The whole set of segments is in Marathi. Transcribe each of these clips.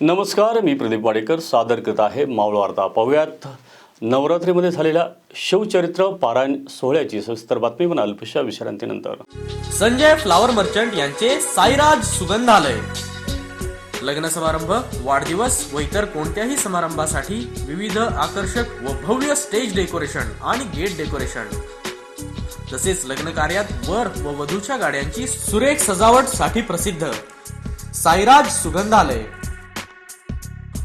नमस्कार मी प्रदीप वाडेकर. सादर करत आहे मावळ वार्ता. पाहूयात. नवरात्रीमध्ये झालेल्या शिवचरित्र पारायण सोहळ्याची सविस्तर बातमी म्हणाल अल्पशा विश्रांतीनंतर. संजय फ्लावर मर्चंट यांचे साईराज सुगंधालय. लग्न समारंभ वाढदिवस व इतर कोणत्याही समारंभासाठी विविध आकर्षक व भव्य स्टेज डेकोरेशन आणि गेट डेकोरेशन. तसेच लग्न कार्यात वर व वधूच्या गाड्यांची सुरेख सजावटसाठी प्रसिद्ध साईराज सुगंधालय.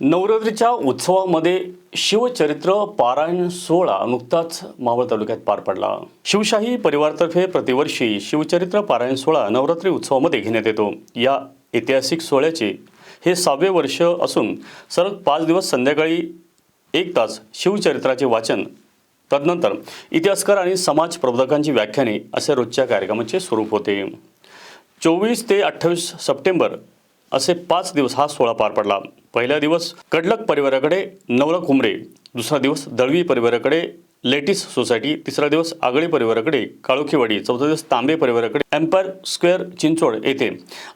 नवरात्रीच्या उत्सवामध्ये शिवचरित्र पारायण सोहळा नुकताच मावळ तालुक्यात पार पडला. शिवशाही परिवारतर्फे प्रतिवर्षी शिवचरित्र पारायण सोहळा नवरात्री उत्सवामध्ये घेण्यात येतो. या ऐतिहासिक सोहळ्याचे हे सहावे वर्ष असून सलग पाच दिवस संध्याकाळी एक तास शिवचरित्राचे वाचन तदनंतर इतिहासकार आणि समाज प्रबोधकांची व्याख्याने असे रोजच्या कार्यक्रमाचे स्वरूप होते. चोवीस ते अठ्ठावीस सप्टेंबर असे पाच दिवस हा सोहळा पार पडला. पहिला दिवस कडलक परिवाराकडे नवरा कुमरे दुसरा दिवस दळवी परिवाराकडे लेटिस सोसायटी तिसरा दिवस आगळे परिवाराकडे काळोखीवाडी चौथा दिवस तांबे परिवाराकडे एम्पायर स्क्वेअर चिंचोड येथे.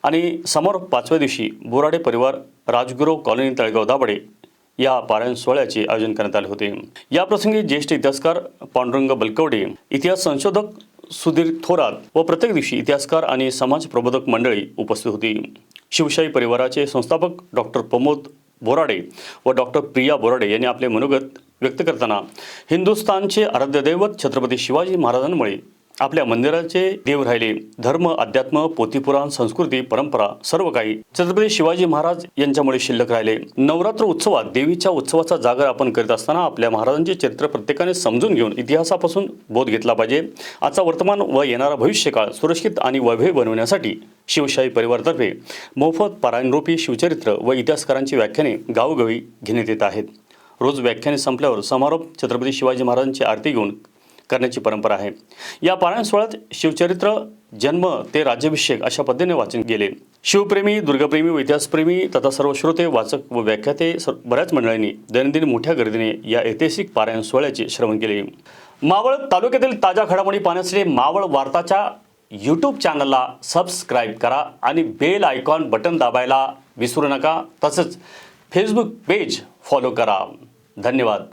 आणि समोर पाचव्या दिवशी बोराडे परिवार राजगुरू कॉलनी तळेगाव दाबडे या पारायण सोहळ्याचे आयोजन करण्यात आले होते. या प्रसंगी ज्येष्ठ इतिहासकार पांडुरंग बलकवडे इतिहास संशोधक सुधीर थोरात व प्रत्येक दिवशी इतिहासकार आणि समाज प्रबोधक मंडळी उपस्थित होती. शिवशाही परिवाराचे संस्थापक डॉक्टर प्रमोद बोराडे व डॉक्टर प्रिया बोराडे यांनी आपले मनोगत व्यक्त करताना हिंदुस्थानचे आराध्य दैवत छत्रपती शिवाजी महाराजांमुळे आपल्या मंदिराचे देव राहिले. धर्म अध्यात्म पोथीपुराण संस्कृती परंपरा सर्व काही छत्रपती शिवाजी महाराज यांच्यामुळे शिल्लक राहिले. नवरात्र उत्सवात देवीच्या उत्सवाचा जागर आपण करीत असताना आपल्या महाराजांचे चरित्र प्रत्येकाने समजून घेऊन इतिहासापासून बोध घेतला पाहिजे. आजचा वर्तमान व येणारा भविष्यकाळ सुरक्षित आणि वैभवी बनवण्यासाठी शिवशाही परिवारातर्फे मोफत पारायणरूपी शिवचरित्र व इतिहासकारांची व्याख्याने गावोगावी घेण्यात येत आहेत. रोज व्याख्याने संपल्यावर समारोप छत्रपती शिवाजी महाराजांची आरती घेऊन करण्याची परंपरा आहे. या पारायण सोहळ्यात शिवचरित्र जन्म ते राज्याभिषेक अशा पद्धतीने वाचन केले. शिवप्रेमी दुर्गप्रेमी व इतिहासप्रेमी तथा सर्व श्रोते वाचक व व्याख्याते बऱ्याच मंडळांनी दैनंदिन मोठ्या गर्दीने या ऐतिहासिक पारायण सोहळ्याचे श्रवण केले. मावळ तालुक्यातील ताज्या घडामोडी पाहण्यासाठी मावळ वार्ताच्या यूट्यूब चॅनलला सबस्क्राईब करा आणि बेल आयकॉन बटन दाबायला विसरू नका. तसंच फेसबुक पेज फॉलो करा. धन्यवाद.